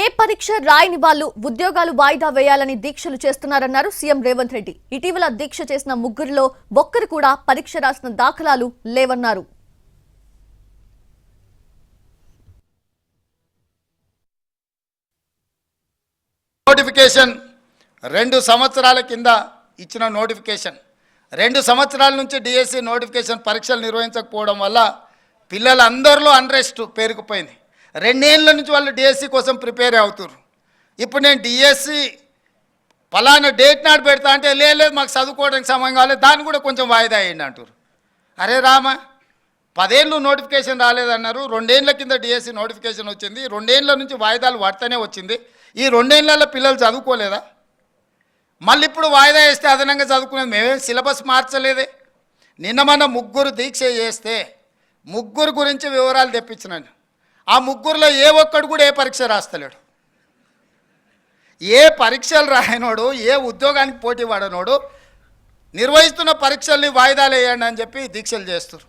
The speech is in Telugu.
ఏ పరీక్ష రాయని వాళ్ళు ఉద్యోగాలు వాయిదా వేయాలని దీక్షలు చేస్తున్నారన్నారు సీఎం రేవంత్ రెడ్డి. ఇటీవల దీక్ష చేసిన ముగ్గురిలో ఒక్కరు కూడా పరీక్ష రాసిన దాఖలాలు లేవన్నారు. నోటిఫికేషన్ రెండు సంవత్సరాల కింద ఇచ్చిన నోటిఫికేషన్. రెండు సంవత్సరాల నుంచి డిఎస్సి నోటిఫికేషన్ పరీక్షలు నిర్వహించకపోవడం వల్ల పిల్లలందరిలో అన్రెస్ట్ పేరుకుపోయింది. రెండేళ్ళ నుంచి వాళ్ళు డిఎస్సి కోసం ప్రిపేర్ అవుతున్నారు ఇప్పుడు నేను డిఎస్సి ఫలానా డేట్ నాడు పెడతా అంటే లేదు మాకు చదువుకోవడానికి సమయం కాలేదు దాన్ని కూడా కొంచెం వాయిదా అయ్యండి అంటారు అరే రామ పదేళ్ళు నోటిఫికేషన్ రాలేదన్నారు రెండేళ్ళ కింద డిఎస్సి నోటిఫికేషన్ వచ్చింది రెండేళ్ళ నుంచి వాయిదాలు పడతానే వచ్చింది ఈ రెండేళ్ళలో పిల్లలు చదువుకోలేదా? మళ్ళీ ఇప్పుడు వాయిదా వేస్తే అదనంగా చదువుకునేది మేమేం సిలబస్ మార్చలేదే. నిన్న మన ముగ్గురు దీక్ష చేస్తే ముగ్గురు గురించి వివరాలు తెప్పించినాను. ఆ ముగ్గురులో ఏ ఒక్కడు కూడా ఏ పరీక్ష రాస్తలేడు. ఏ పరీక్షలు రాయనోడు ఏ ఉద్యోగానికి పోటీ పడనోడు నిర్వహిస్తున్న పరీక్షల్ని వాయిదాలు వేయండి అని చెప్పి దీక్షలు చేస్తారు